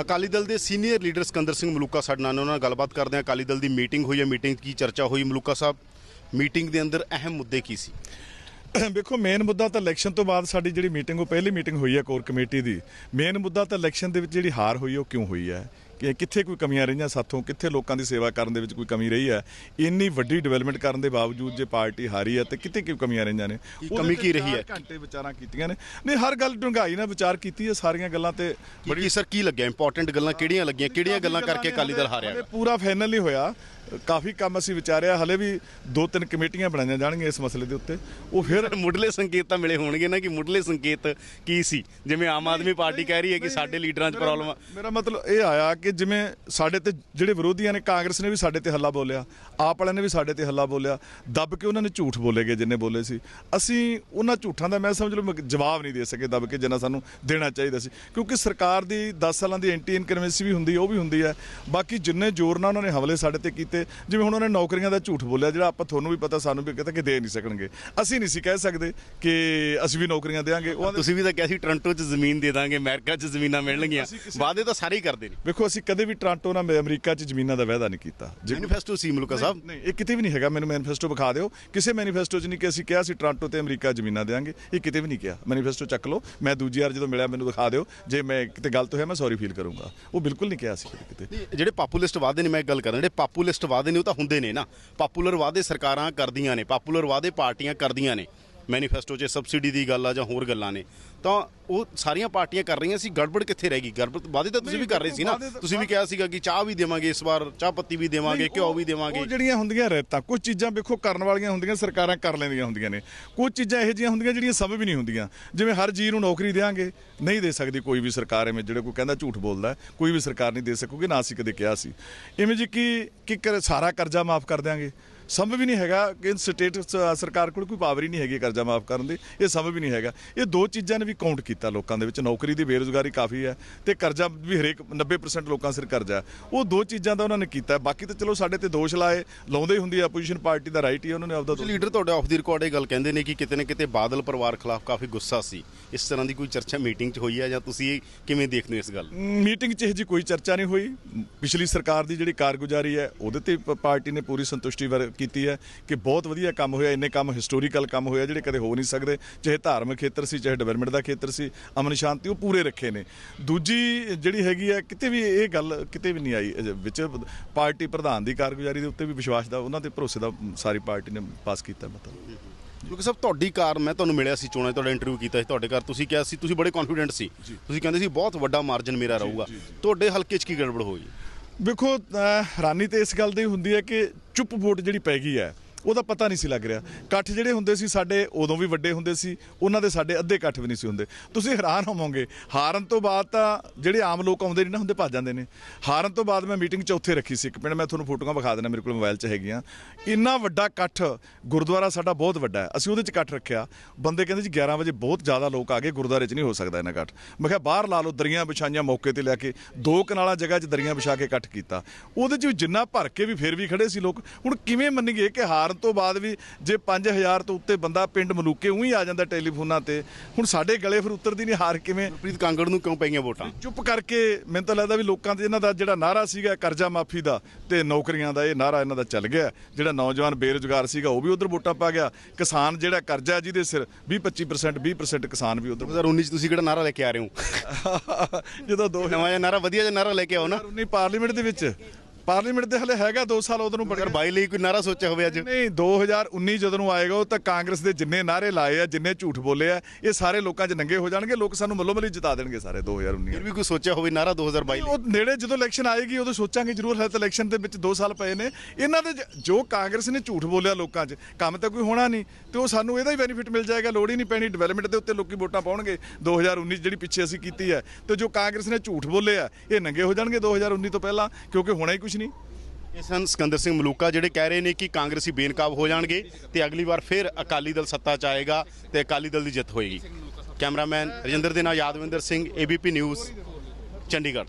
ਅਕਾਲੀ ਦਲ ਦੇ senior leader Sikandar Singh Maluka ਸਾਡੇ ਨਾਲ ਉਹਨਾਂ ਨਾਲ ਗੱਲਬਾਤ ਕਰਦੇ ਹਾਂ। ਅਕਾਲੀ ਦਲ ਦੀ ਮੀਟਿੰਗ ਹੋਈ ਹੈ, ਮੀਟਿੰਗ 'ਚ ਕੀ ਚਰਚਾ ਹੋਈ? ਮਲੂਕਾ ਸਾਹਿਬ, ਮੀਟਿੰਗ ਦੇ ਅੰਦਰ ਅਹਿਮ ਮੁੱਦੇ ਕੀ ਸੀ? ਵੇਖੋ ਮੇਨ ਮੁੱਦਾ ਤਾਂ ਇਲੈਕਸ਼ਨ ਤੋਂ ਬਾਅਦ ਸਾਡੀ ਜਿਹੜੀ ਮੀਟਿੰਗ, ਉਹ ਪਹਿਲੀ ਮੀਟਿੰਗ ਹੋਈ ਹੈ ਕੋਰ ਕਮੇਟੀ ਦੀ। ਮੇਨ ਮੁੱਦਾ ਤਾਂ ਇਲੈਕਸ਼ਨ ਦੇ ਵਿੱਚ ਜਿਹੜੀ ਹਾਰ ਹੋਈ ਹੈ ਉਹ ਕਿਉਂ ਹੋਈ ਹੈ? ਕਿ ਕਿੱਥੇ ਕੋਈ ਕਮੀਆਂ ਰਹੀਆਂ ਸਾਥੋਂ ਕਿੱਥੇ ਲੋਕਾਂ ਦੀ ਸੇਵਾ ਕਰਨ ਦੇ ਵਿੱਚ ਕੋਈ ਕਮੀ ਰਹੀ ਹੈ? ਇੰਨੀ ਵੱਡੀ ਡਿਵੈਲਪਮੈਂਟ ਕਰਨ ਦੇ ਬਾਵਜੂਦ ਜੇ ਪਾਰਟੀ ਹਾਰੀ ਹੈ ਤੇ ਕਿੱਥੇ ਕਿਉਂ ਕਮੀਆਂ ਰਹੀਆਂ ਨੇ? ਕੀ ਉਹਦੇ ਕਮੀ ਕੀ ਰਹੀ ਹੈ? ਘੰਟੇ ਵਿਚਾਰਾਂ ਕੀਤੀਆਂ ਨੇ। ਨਹੀਂ ਹਰ ਗੱਲ ਡੂੰਘਾਈ ਨਾਲ ਵਿਚਾਰ ਕੀਤੀ ਹੈ ਸਾਰੀਆਂ ਗੱਲਾਂ ਤੇ ਬੜੀ ਸਰ ਕੀ ਲੱਗਿਆ? ਇੰਪੋਰਟੈਂਟ ਗੱਲਾਂ ਕਿਹੜੀਆਂ ਲੱਗੀਆਂ? ਕਿਹੜੀਆਂ ਗੱਲਾਂ ਕਰਕੇ ਅਕਾਲੀ ਦਲ ਹਾਰਿਆ? ਪੂਰਾ ਫਾਈਨਲ ਨਹੀਂ ਹੋਇਆ। ਕਾਫੀ ਕੰਮ ਅਸੀਂ ਵਿਚਾਰਿਆ ਹਲੇ ਵੀ ਦੋ ਤਿੰਨ ਕਮੇਟੀਆਂ ਬਣਾਈਆਂ ਜਾਣਗੀਆਂ ਇਸ ਮਸਲੇ ਦੇ ਉੱਤੇ। ਉਹ ਫਿਰ ਮੁੱਢਲੇ ਸੰਕੇਤ ਤਾਂ ਮਿਲੇ ਹੋਣਗੇ ਨਾ ਕਿ ਮੁੱਢਲੇ ਸੰਕੇਤ ਕੀ ਸੀ? ਜਿਵੇਂ ਆਮ ਆਦਮੀ ਪਾਰਟੀ ਕਹਿ ਰਹੀ ਹੈ ਕਿ ਸਾਡੇ ਲੀਡਰਾਂ 'ਚ ਪ੍ਰੋਬਲਮ ਆ। ਮੇਰਾ ਮਤਲਬ ਇਹ ਆਇਆ ਕਿ ਜਿਵੇਂ ਸਾਡੇ ਤੇ ਜਿਹੜੇ ਵਿਰੋਧੀਆਂ ਨੇ ਕਾਂਗਰਸ ਨੇ ਵੀ ਸਾਡੇ ਤੇ ਹੱਲਾ ਬੋਲਿਆ ਆਪ ਵਾਲਿਆਂ ਨੇ ਵੀ ਸਾਡੇ ਤੇ ਹੱਲਾ ਬੋਲਿਆ ਦੱਬ ਕੇ ਉਹਨਾਂ ਨੇ ਝੂਠ ਬੋਲੇਗੇ ਜਿੰਨੇ ਬੋਲੇ ਸੀ। ਅਸੀਂ ਉਹਨਾਂ ਝੂਠਾਂ ਦਾ ਮੈਂ ਸਮਝ ਲਓ ਜਵਾਬ ਨਹੀਂ ਦੇ ਸਕੇ ਦੱਬ ਕੇ ਜਿੰਨਾ ਸਾਨੂੰ ਦੇਣਾ ਚਾਹੀਦਾ ਸੀ। ਕਿਉਂਕਿ ਸਰਕਾਰ ਦੀ 10 ਸਾਲਾਂ ਦੀ ਐਂਟੀ ਇਨਕਰਮੈਂਸੀ ਵੀ ਹੁੰਦੀ ਉਹ ਵੀ ਹੁੰਦੀ ਹੈ। ਬਾਕੀ ਜਿੰਨੇ ਜ਼ੋਰ ਨਾਲ ਉਹਨਾਂ ਨੇ ਹਮਲੇ ਸਾਡੇ ਤੇ ਕੀਤੇ ਜਿਵੇਂ ਹੁਣ ਉਹਨਾਂ ਨੇ ਨੌਕਰੀਆਂ ਦਾ ਝੂਠ ਬੋਲਿਆ ਜਿਹੜਾ ਆਪਾਂ ਤੁਹਾਨੂੰ ਵੀ ਪਤਾ ਸਾਨੂੰ ਵੀ ਕਿਤੇ ਕਿ ਦੇ ਨਹੀਂ ਸਕਣਗੇ। ਅਸੀਂ ਨਹੀਂ ਸੀ ਕਹਿ ਸਕਦੇ ਕਿ ਅਸੀਂ ਵੀ ਨੌਕਰੀਆਂ ਦੇਵਾਂਗੇ। ਤੁਸੀਂ ਵੀ ਤਾਂ ਕਿਹਾ ਸੀ ਟੋਰਾਂਟੋ 'ਚ ਜ਼ਮੀਨ ਦੇ ਦਾਂਗੇ ਅਮਰੀਕਾ 'ਚ ਜ਼ਮੀਨਾਂ ਮਿਲਣਗੀਆਂ। ਵਾਅਦੇ ਤਾਂ ਸਾਰੇ ਹੀ ਕਰਦੇ ਨੇ। ਵੇਖੋ ਅਸੀਂ ਕਦੇ ਵੀ ਟ੍ਰਾਂਟੋ ਨਾਲ ਅਮਰੀਕਾ 'ਚ ਜ਼ਮੀਨਾਂ ਦਾ ਵਾਅਦਾ ਨਹੀਂ ਕੀਤਾ। ਮੈਨੀਫੈਸਟੋ ਸੀ ਮਲੂਕਾ ਸਾਹਿਬ। ਨਹੀਂ ਇਹ ਕਿਤੇ ਵੀ ਨਹੀਂ ਹੈਗਾ ਮੈਨੂੰ ਮੈਨੀਫੈਸਟੋ ਵਿਖਾ ਦਿਓ। ਕਿਸੇ ਮੈਨੀਫੈਸਟੋ 'ਚ ਨਹੀਂ ਕਿ ਅਸੀਂ ਕਿਹਾ ਸੀ ਟ੍ਰਾਂਟੋ ਤੇ ਅਮਰੀਕਾ ਜ਼ਮੀਨਾਂ ਦੇਾਂਗੇ ਇਹ ਕਿਤੇ ਵੀ ਨਹੀਂ ਕਿਹਾ। ਮੈਨੀਫੈਸਟੋ ਚੱਕ ਲਓ। ਮੈਂ ਦੂਜੀ ਵਾਰ ਜਦੋਂ ਮਿਲਿਆ ਮੈਨੂੰ ਦਿਖਾ ਦਿਓ। ਜੇ ਮੈਂ ਕਿਤੇ ਗਲਤ ਹੋਇਆ ਮੈਂ ਸੌਰੀ ਫੀਲ ਕਰੂੰਗਾ। ਉਹ ਬਿਲਕੁਲ ਨਹੀਂ ਕਿਹਾ ਸੀ ਕਿਤੇ। ਜਿਹੜੇ ਪਾਪੂਲਿਸਟ ਵਾਅਦੇ ਨੇ ਮੈਂ ਗੱਲ ਕਰਾਂ ਜਿਹੜੇ ਪਾਪੂਲਿਸਟ ਵਾਅਦੇ ਨੇ ਉਹ ਤਾਂ ਹੁੰਦੇ ਨੇ ਨਾ। ਪਾਪੂਲਰ ਵਾਅਦੇ ਸਰਕਾਰਾਂ ਕਰਦੀਆਂ ਨੇ ਪਾਪੂਲਰ ਵਾਅਦੇ ਪਾਰਟੀਆਂ ਕਰਦੀਆਂ ਨੇ। ਮੈਨੀਫੈਸਟੋ 'ਚ ਸਬਸਿਡੀ ਦੀ ਗੱਲ ਆ ਜਾਂ ਹੋਰ ਗੱਲਾਂ ਨੇ ਤਾਂ ਉਹ ਸਾਰੀਆਂ ਪਾਰਟੀਆਂ ਕਰ ਰਹੀਆਂ ਸੀ ਗੜਬੜ ਕਿੱਥੇ ਰਹਿ ਗਈ? ਗੜਬੜ ਵਾਅਦੇ ਤਾਂ ਤੁਸੀਂ ਵੀ ਕਰ ਰਹੇ ਸੀ ਨਾ। ਤੁਸੀਂ ਵੀ ਕਿਹਾ ਸੀਗਾ ਕਿ ਚਾਹ ਵੀ ਦੇਵਾਂਗੇ ਇਸ ਵਾਰ ਚਾਹ ਪੱਤੀ ਵੀ ਦੇਵਾਂਗੇ ਘਿਓ ਵੀ ਦੇਵਾਂਗੇ। ਉਹ ਜਿਹੜੀਆਂ ਹੁੰਦੀਆਂ ਰਹਿਤਾਂ ਕੁਝ ਚੀਜ਼ਾਂ ਵੇਖੋ ਕਰਨ ਵਾਲੀਆਂ ਹੁੰਦੀਆਂ ਸਰਕਾਰਾਂ ਕਰ ਲੈਂਦੀਆਂ ਹੁੰਦੀਆਂ ਨੇ। ਕੁਝ ਚੀਜ਼ਾਂ ਇਹੋ ਜਿਹੀਆਂ ਹੁੰਦੀਆਂ ਜਿਹੜੀਆਂ ਸਭ ਵੀ ਨਹੀਂ ਹੁੰਦੀਆਂ। ਜਿਵੇਂ ਹਰ ਜੀ ਨੂੰ ਨੌਕਰੀ ਦੇਾਂਗੇ ਨਹੀਂ ਦੇ ਸਕਦੀ ਕੋਈ ਵੀ ਸਰਕਾਰ ਐਵੇਂ ਜਿਹੜੇ ਕੋਈ ਕਹਿੰਦਾ ਝੂਠ ਬੋਲਦਾ ਕੋਈ ਵੀ ਸਰਕਾਰ ਨਹੀਂ ਦੇ ਸਕੂਗੀ ਨਾ ਅਸੀਂ ਕਦੇ ਕਿਹਾ ਸੀ। ਇਵੇਂ ਜੀ ਕਿ ਕਿ ਕਰ- ਸਾਰਾ ਕਰਜ਼ਾ ਮਾਫ ਕਰ ਦਿਆਂਗੇ। ਸੰਭਵ ਵੀ ਨਹੀਂ ਹੈਗਾ ਕਿ ਸਟੇਟ ਸਰਕਾਰ ਕੋਲ ਕੋਈ ਪਾਵਰ ਹੀ ਨਹੀਂ ਹੈਗੀ ਕਰਜ਼ਾ ਮਾਫ ਕਰਨ ਦੀ। ਇਹ ਸੰਭਵ ਵੀ ਨਹੀਂ ਹੈਗਾ। ਇਹ ਦੋ ਚੀਜ਼ਾਂ ਨੇ ਵੀ ਕਾਊਂਟ ਕੀਤਾ ਲੋਕਾਂ ਦੇ ਵਿੱਚ। ਨੌਕਰੀ ਦੀ ਬੇਰੁਜ਼ਗਾਰੀ ਕਾਫੀ ਹੈ ਤੇ ਕਰਜ਼ਾ ਵੀ ਹਰੇਕ 90% ਲੋਕਾਂ ਸਿਰ ਕਰਜ਼ਾ। ਉਹ ਦੋ ਚੀਜ਼ਾਂ ਦਾ ਉਹਨਾਂ ਨੇ ਕੀਤਾ ਬਾਕੀ ਤਾਂ ਚਲੋ ਸਾਡੇ ਤੇ ਦੋਸ਼ ਲਾਏ ਲਾਉਂਦੇ ਹੀ ਹੁੰਦੀ ਆ। ਆਪੋਜੀਸ਼ਨ ਪਾਰਟੀ ਦਾ ਰਾਈਟ ਹੀ ਉਹਨਾਂ ਨੇ ਆਪਦਾ ਲੀਡਰ ਤੁਹਾਡੇ ਆਫ ਦੀ ਰਿਕਾਰਡ ਇਹ ਗੱਲ ਕਹਿੰਦੇ ਨੇ ਕਿ ਕਿਤੇ ਨਾ ਕਿਤੇ ਬਾਦਲ ਪਰਿਵਾਰ ਖਿਲਾਫ ਕਾਫੀ ਗੁੱਸਾ ਸੀ। ਇਸ ਤਰ੍ਹਾਂ ਦੀ ਕੋਈ ਚਰਚਾ ਮੀਟਿੰਗ 'ਚ ਹੋਈ ਹੈ ਜਾਂ ਤੁਸੀਂ ਕਿਵੇਂ ਦੇਖਦੇ ਹੋ ਇਸ ਗੱਲ? ਮੀਟਿੰਗ 'ਚ ਇਹ ਜੀ ਕੋਈ ਚਰਚਾ ਨਹੀਂ ਹੋਈ। ਪਿਛਲੀ ਸਰਕਾਰ ਦੀ ਜਿਹੜੀ ਕਾਰਗੁਜ਼ਾਰੀ ਹੈ ਉਹਦੇ ਤੇ ਪਾਰਟੀ ਨੇ ਪੂਰੀ ਸੰਤੁਸ਼ਟੀ ਵਰ ਕੀਤੀ ਹੈ ਕਿ ਬਹੁਤ ਵਧੀਆ ਕੰਮ ਹੋਇਆ ਇੰਨੇ ਕੰਮ ਹਿਸਟੋਰੀਕਲ ਕੰਮ ਹੋਇਆ ਜਿਹੜੇ ਕਦੇ ਹੋ ਨਹੀਂ ਸਕਦੇ ਚਾਹੇ ਧਾਰਮਿਕ ਖੇਤਰ ਸੀ ਚਾਹੇ ਡਿਵੈਲਪਮੈਂਟ ਦਾ ਖੇਤਰ ਸੀ ਅਮਨ ਸ਼ਾਂਤੀ ਉਹ ਪੂਰੇ ਰੱਖੇ ਨੇ। ਦੂਜੀ ਜਿਹੜੀ ਹੈਗੀ ਹੈ ਕਿਤੇ ਵੀ ਇਹ ਗੱਲ ਕਿਤੇ ਵੀ ਨਹੀਂ ਆਈ ਵਿੱਚ ਪਾਰਟੀ ਪ੍ਰਧਾਨ ਦੀ ਕਾਰਗੁਜ਼ਾਰੀ ਦੇ ਉੱਤੇ ਵੀ ਵਿਸ਼ਵਾਸ ਦਾ ਉਹਨਾਂ ਤੇ ਭਰੋਸੇ ਦਾ ਸਾਰੀ ਪਾਰਟੀ ਨੇ ਪਾਸ ਕੀਤਾ ਮਤਲਬ। ਕਿਉਂਕਿ ਸਭ ਤੁਹਾਡੀ ਕਾਰ ਮੈਂ ਤੁਹਾਨੂੰ ਮਿਲਿਆ ਸੀ ਚੋਣਾਂ ਤੁਹਾਡਾ ਇੰਟਰਵਿਊ ਕੀਤਾ ਸੀ ਤੁਹਾਡੇ ਘਰ ਤੁਸੀਂ ਕਿਹਾ ਸੀ ਤੁਸੀਂ ਬੜੇ ਕੌਨਫੀਡੈਂਟ ਸੀ। ਤੁਸੀਂ ਕਹਿੰਦੇ ਸੀ ਬਹੁਤ ਵੱਡਾ ਮਾਰਜਨ ਮੇਰਾ ਰਹੂਗਾ। ਤੁਹਾਡੇ ਹਲਕੇ 'ਚ ਕੀ ਗੜਬੜ ਹੋਈ? ਵੇਖੋ ਹੈਰਾਨੀ ਤੇ ਇਸ ਗੱਲ ਦੀ ਹੁੰਦੀ ਹੈ ਕਿ ਚੁੱਪ ਵੋਟ ਜਿਹੜੀ ਪੈ ਗਈ ਹੈ ਉਹਦਾ ਪਤਾ ਨਹੀਂ ਸੀ ਲੱਗ ਰਿਹਾ। ਇਕੱਠ ਜਿਹੜੇ ਹੁੰਦੇ ਸੀ, ਸਾਡੇ ਉਦੋਂ ਵੀ ਵੱਡੇ ਹੁੰਦੇ ਸੀ, ਉਹਨਾਂ ਦੇ ਸਾਡੇ ਅੱਧੇ ਇਕੱਠ ਵੀ ਨਹੀਂ ਸੀ ਹੁੰਦੇ। ਤੁਸੀਂ ਹੈਰਾਨ ਹੋਵੋਗੇ, ਹਾਰਨ ਤੋਂ ਬਾਅਦ ਤਾਂ ਜਿਹੜੇ ਆਮ ਲੋਕ ਆਉਂਦੇ ਨਹੀਂ ਨਾ ਹੁੰਦੇ, ਭੱਜ ਜਾਂਦੇ ਨੇ। ਹਾਰਨ ਤੋਂ ਬਾਅਦ ਮੈਂ ਮੀਟਿੰਗ ਚੌਥੇ ਰੱਖੀ ਸੀ, ਇੱਕ ਪਿੰਡ ਮੈਂ ਤੁਹਾਨੂੰ ਫੋਟੋਆਂ ਵਿਖਾ ਦੇਣਾ ਮੇਰੇ ਕੋਲ ਮੋਬਾਈਲ 'ਚ ਹੈਗੀਆਂ। ਇੰਨਾ ਵੱਡਾ ਇਕੱਠ, ਗੁਰਦੁਆਰਾ ਸਾਡਾ ਬਹੁਤ ਵੱਡਾ ਹੈ। ਅਸੀਂ ਉਹਦੇ 'ਚ ਇਕੱਠ ਰੱਖਿਆ। ਬੰਦੇ ਕਹਿੰਦੇ ਜੀ 11 ਵਜੇ ਬਹੁਤ ਜ਼ਿਆਦਾ ਲੋਕ ਆ ਗਏ, ਗੁਰਦੁਆਰੇ 'ਚ ਨਹੀਂ ਹੋ ਸਕਦਾ ਇਹਨਾਂ ਇਕੱਠ। ਮੈਂ ਕਿਹਾ, ਬਾਹਰ ਲਾ ਲਓ, ਦਰੀਆਂ ਵਿਛਾਈਆਂ ਮੌਕੇ ਤੇ ਲੈ ਕੇ, ਦੋ ਕਨਾਲਾਂ ਜਗ੍ਹਾ 'ਚ ਦਰੀਆਂ ਵਿਛਾ ਕੇ ਇਕੱਠ ਕੀਤਾ। ਉਹਦੇ 'ਚ ਵੀ ਜਿੰਨਾ ਭਰ ਕੇ ਵੀ ਫਿਰ ਵੀ ਖੜੇ ਸੀ ਲੋਕ। ਹੁਣ ਕਿਵੇਂ ਮੰਨੀਏ ਕਿ ਹਾਰ ਹਾਰਨ ਤੋਂ ਬਾਅਦ ਵੀ ਜੇ 5000 ਤੋਂ ਉੱਤੇ ਬੰਦਾ ਪਿੰਡ ਮਲੂਕੇ ਉਹੀ ਆ ਜਾਂਦਾ ਟੈਲੀਫੋਨਾਂ ਤੇ ਹੁਣ ਸਾਡੇ ਗਲੇ ਫਿਰ ਉਤਰਦੀ ਨਹੀਂ ਹਾਰ ਕਿਵੇਂ? ਪ੍ਰੀਤ ਕਾਂਗੜ ਨੂੰ ਕਿਉਂ ਪਈਆਂ ਵੋਟਾਂ? ਚੁੱਪ ਕਰਕੇ ਮੈਨੂੰ ਤਾਂ ਲੱਗਦਾ ਵੀ ਲੋਕਾਂ ਦੇ ਇਹਨਾਂ ਦਾ ਜਿਹੜਾ ਨਾਰਾ ਸੀਗਾ ਕਰਜ਼ਾ ਮਾਫੀ ਦਾ ਤੇ ਨੌਕਰੀਆਂ ਦਾ ਇਹ ਨਾਰਾ ਇਹਨਾਂ ਦਾ ਚੱਲ ਗਿਆ। ਜਿਹੜਾ ਨੌਜਵਾਨ ਬੇਰੁਜ਼ਗਾਰ ਸੀਗਾ ਉਹ ਵੀ ਉਧਰ ਵੋਟਾਂ ਪਾ ਗਿਆ। ਕਿਸਾਨ ਜਿਹੜਾ ਕਰਜ਼ਾ ਜਿਹਦੇ ਸਿਰ 20 25% 20% ਕਿਸਾਨ ਵੀ ਉਧਰ 2019 'ਚ ਤੁਸੀਂ ਕਿਹੜਾ ਨਾਰਾ ਲੈ ਕੇ ਆ ਰਹੇ ਹੋ? ਜਦੋਂ ਦੋ ਨਵਾਂ ਜਿਹਾ ਨਾਰਾ ਵਧੀਆ ਜਿਹਾ ਨਾਰਾ ਲੈ ਕੇ ਆਓ ਨਾ। 2019 ਪਾਰਲੀਮੈਂਟ ਦੇ ਵਿੱਚ। ਪਾਰਲੀਮੈਂਟ ਦੇ ਹਲੇ ਹੈਗਾ 2 ਸਾਲ ਉਧਰ ਨੂੰ ਅਗਰ ਬਾਈ ਲਈ ਕੋਈ ਨਾਰਾ ਸੋਚਿਆ ਹੋਵੇ ਅੱਜ। ਨਹੀਂ 2019 ਜਦੋਂ ਨੂੰ ਆਏਗਾ ਉਹ ਤਾਂ ਕਾਂਗਰਸ ਦੇ ਜਿੰਨੇ ਨਾਰੇ ਲਾਏ ਆ ਜਿੰਨੇ ਝੂਠ ਬੋਲੇ ਆ ਇਹ ਸਾਰੇ ਲੋਕਾਂ 'ਚ ਨੰਗੇ ਹੋ ਜਾਣਗੇ ਲੋਕ ਸਾਨੂੰ ਮੱਲੋ ਮੱਲੀ ਜਿਤਾ ਦੇਣਗੇ ਸਾਰੇ 2019 ਫਿਰ ਵੀ ਕੋਈ ਸੋਚਿਆ ਹੋਵੇ ਨਾਰਾ 2022 ਲਈ? ਉਹ ਨੇੜੇ ਜਦੋਂ ਇਲੈਕਸ਼ਨ ਆਏਗੀ ਉਦੋਂ ਸੋਚਾਂਗੇ ਜ਼ਰੂਰ ਹੈ ਤਾਂ ਇਲੈਕਸ਼ਨ ਦੇ ਵਿੱਚ 2 ਸਾਲ ਪਏ ਨੇ। ਇਹਨਾਂ ਦੇ ਜ- ਕਾਂਗਰਸ ਨੇ ਝੂਠ ਬੋਲਿਆ ਲੋਕਾਂ 'ਚ ਕੰਮ ਤਾਂ ਕੋਈ ਹੋਣਾ ਨਹੀਂ। ਤੇ ਉਹ ਸਾਨੂੰ ਇਹਦਾ ਹੀ ਬੈਨੀਫਿਟ ਮਿਲ ਜਾਏਗਾ ਲੋੜ ਹੀ ਨਹੀਂ ਪੈਣੀ ਡਿਵੈਲਪਮੈਂਟ ਦੇ ਉੱਤੇ ਲੋਕੀ ਵੋਟਾਂ ਪਾਉਣਗੇ। 2019 'ਚ ਜਿਹੜੀ ਪਿੱਛੇ ਅਸੀਂ ਕੀਤੀ ਹੈ। ਤੇ ਜੋ ਕਾਂਗਰਸ ਨੇ ਝੂਠ ਬੋਲੇ ਆ ਇਹ ਨੰਗੇ ਹੋ ਜਾਣਗੇ 2019 ਤੋਂ ਪਹਿਲਾਂ ਕਿਉਂਕਿ ਹੋਣਾ ਹੀ ਕੁਝ ਨਹੀਂ? ਇਹ ਸਨ ਸਿਕੰਦਰ ਸਿੰਘ ਮਲੂਕਾ ਜਿਹੜੇ ਕਹਿ ਰਹੇ ਨੇ ਕਿ ਕਾਂਗਰਸੀ ਬੇਨਕਾਬ ਹੋ ਜਾਣਗੇ ਤੇ ਅਗਲੀ ਵਾਰ ਫਿਰ ਅਕਾਲੀ ਦਲ ਸੱਤਾ 'ਚ ਆਏਗਾ ਤੇ ਅਕਾਲੀ ਦਲ ਦੀ ਜਿੱਤ ਹੋਏਗੀ। ਕੈਮਰਾਮੈਨ ਰਜਿੰਦਰ ਦੇ ਨਾਲ ਯਾਦਵਿੰਦਰ ਸਿੰਘ ਏਬੀਪੀ ਨਿਊਜ਼ ਚੰਡੀਗੜ੍ਹ।